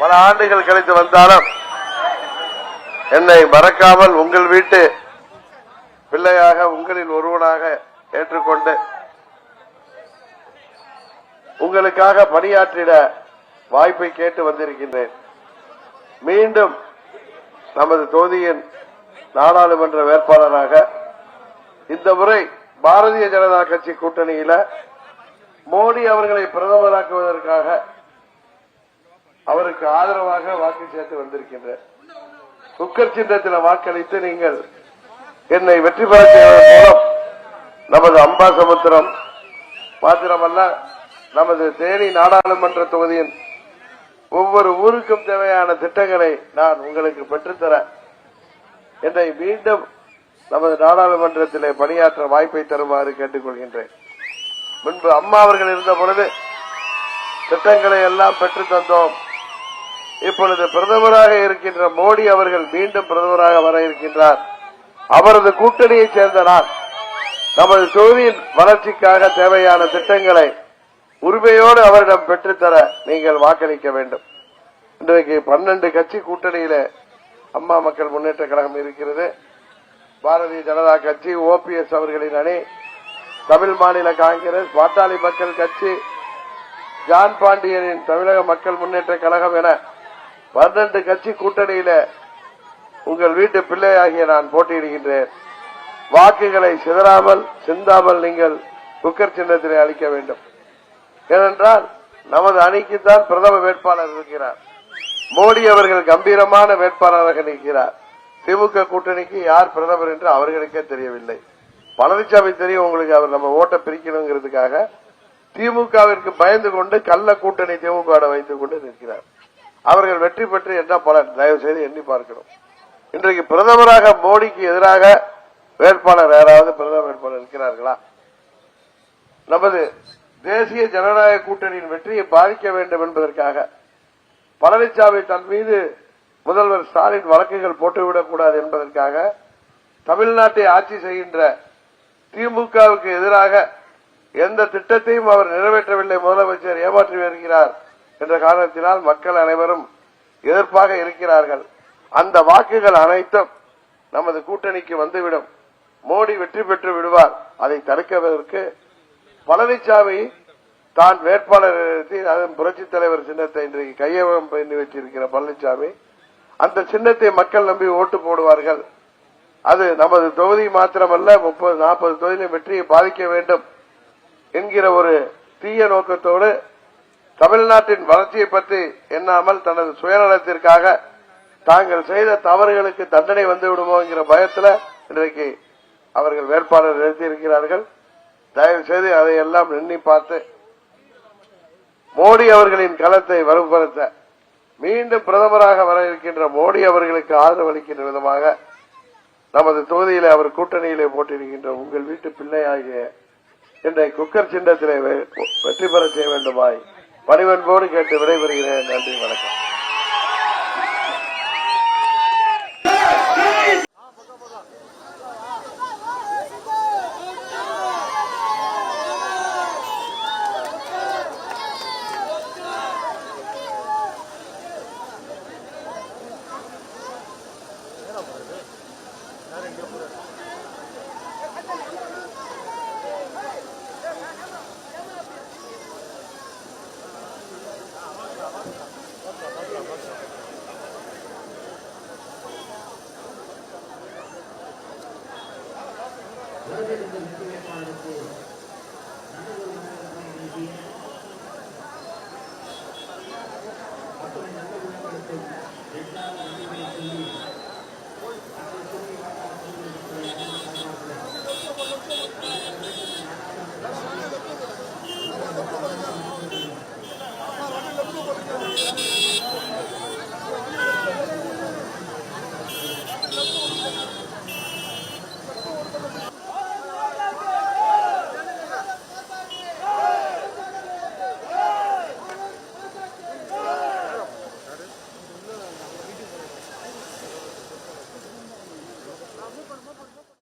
பல ஆண்டுகள் கழித்து வந்தாலும் என்னை மறக்காமல் உங்கள் வீட்டு பிள்ளையாக உங்களின் ஒருவனாக ஏற்றுக்கொண்டு உங்களுக்காக பணியாற்றிட வாய்ப்பை கேட்டு வந்திருக்கின்றேன். மீண்டும் நமது தொகுதியின் நாடாளுமன்ற வேட்பாளராக இந்த முறை பாரதிய ஜனதா கட்சி கூட்டணியில மோடி அவர்களை பிரதமராக்குவதற்காக அவருக்கு ஆதரவாக வாக்கு சேர்த்து வந்திருக்கின்றேன் குக்கர் சின்னத்தில் வாக்களித்து நீங்கள் என்னை வெற்றி பெற செய்வதன் மூலம் நமது அம்பாசமுத்திரம் மாத்திரமல்ல நமது தேனி நாடாளுமன்ற தொகுதியின் ஒவ்வொரு ஊருக்கும் தேவையான திட்டங்களை நான் உங்களுக்கு பெற்றுத்தர என்னை மீண்டும் நமது நாடாளுமன்றத்திலே பணியாற்ற வாய்ப்பை தருமாறு கேட்டுக்கொள்கின்றேன். முன்பு அம்மா அவர்கள் இருந்த பொழுது திட்டங்களை எல்லாம் பெற்று தந்தோம். இப்பொழுது பிரதமராக இருக்கின்ற மோடி அவர்கள் மீண்டும் பிரதமராக வர இருக்கின்றார். அவரது கூட்டணியைச் சேர்ந்த நான் நமது தொகுதியின் வளர்ச்சிக்காக தேவையான திட்டங்களை உரிமையோடு அவரிடம் பெற்றுத்தர நீங்கள் வாக்களிக்க வேண்டும். இன்றைக்கு பன்னெண்டு கட்சி கூட்டணியில அம்மா மக்கள் முன்னேற்ற கழகம் இருக்கிறது. பாரதிய ஜனதா கட்சி ஓபிஎஸ் அவர்களின் அணி தமிழ் மாநில காங்கிரஸ் பாட்டாளி மக்கள் கட்சி ஜான் பாண்டியனின் தமிழக மக்கள் முன்னேற்ற கழகம் என பன்னெண்டு கட்சி கூட்டணியில உங்கள் வீட்டு பிள்ளையாகிய நான் போட்டியிடுகின்றேன். வாக்குகளை சிதறாமல் சிந்தாமல் நீங்கள் குக்கர் சின்னத்திலே அளிக்க வேண்டும். ஏனென்றால் நமது அணிக்குத்தான் பிரதம வேட்பாளர் இருக்கிறார். மோடி அவர்கள் கம்பீரமான வேட்பாளராக நிற்கிறார். திமுக கூட்டணிக்கு யார் பிரதமர் என்று அவர்களுக்கே தெரியவில்லை. பழனிசாமி தெரியும் உங்களுக்கு அவர் நம்ம ஓட்டை பிரிக்கணுங்கிறதுக்காக. திமுகவிற்கு பயந்து கொண்டு கள்ள கூட்டணி திமுக வைத்துக் கொண்டு நிற்கிறார். அவர்கள் வெற்றி பெற்று என்ன பலன்? தயவு செய்து எண்ணி பார்க்கணும். இன்றைக்கு பிரதமராக மோடிக்கு எதிராக வேட்பாளர் யாராவது பிரதமர் வேட்பாளர் இருக்கிறார்களா? நமது தேசிய ஜனநாயக கூட்டணியின் வெற்றியை பாதிக்க வேண்டும் என்பதற்காக பழனிசாமி தன் மீது முதல்வர் ஸ்டாலின் வழக்குகள் போட்டுவிடக் கூடாது என்பதற்காக தமிழ்நாட்டை ஆட்சி செய்கின்ற திமுகவுக்கு எதிராக எந்த திட்டத்தையும் அவர் நிறைவேற்றவில்லை முதலமைச்சர் ஏமாற்றி வருகிறார் என்ற காரணத்தினால் மக்கள் அனைவரும் எதிர்ப்பாக இருக்கிறார்கள். அந்த வாக்குகள் அனைத்தும் நமது கூட்டணிக்கு வந்துவிடும். மோடி வெற்றி பெற்று விடுவார். அதை தடுக்கவதற்கு பழனிசாமி தான் வேட்பாளர் நிறுத்தி அதன் புரட்சித் தலைவர் சின்னத்தை இன்றைக்கு கையகம் பண்ணி வச்சிருக்கிற பழனிசாமி அந்த சின்னத்தை மக்கள் நம்பி ஓட்டு போடுவார்கள். அது நமது தொகுதி மாத்திரமல்ல முப்பது நாற்பது தொகுதியிலும் வெற்றியை பாதிக்க வேண்டும் என்கிற ஒரு தீய நோக்கத்தோடு தமிழ்நாட்டின் வளர்ச்சியை பற்றி எண்ணாமல் தனது சுயநலத்திற்காக தாங்கள் செய்த தவறுகளுக்கு தண்டனை வந்து என்கிற பயத்தில் இன்றைக்கு அவர்கள் வேட்பாளர் நிறுத்தியிருக்கிறார்கள். தயவு செய்து அதையெல்லாம் எண்ணி பார்த்து மோடி அவர்களின் களத்தை வலுப்படுத்த மீண்டும் பிரதமராக வர இருக்கின்ற மோடி அவர்களுக்கு ஆதரவு அளிக்கின்ற விதமாக நமது தொகுதியிலே அவர் கூட்டணியிலே போட்டிருக்கின்ற உங்கள் வீட்டு பிள்ளையாகிய என்னை குக்கர் சின்னத்திலே வெ- வெற்றி பெற செய்ய வேண்டுமாய் பணிவன்போடு கேட்டு விடைபெறுகிறேன். நன்றி வணக்கம். தேர்ந்தெடுத்த முக்கிய வேட்பாளருக்கு நல்ல ஒரு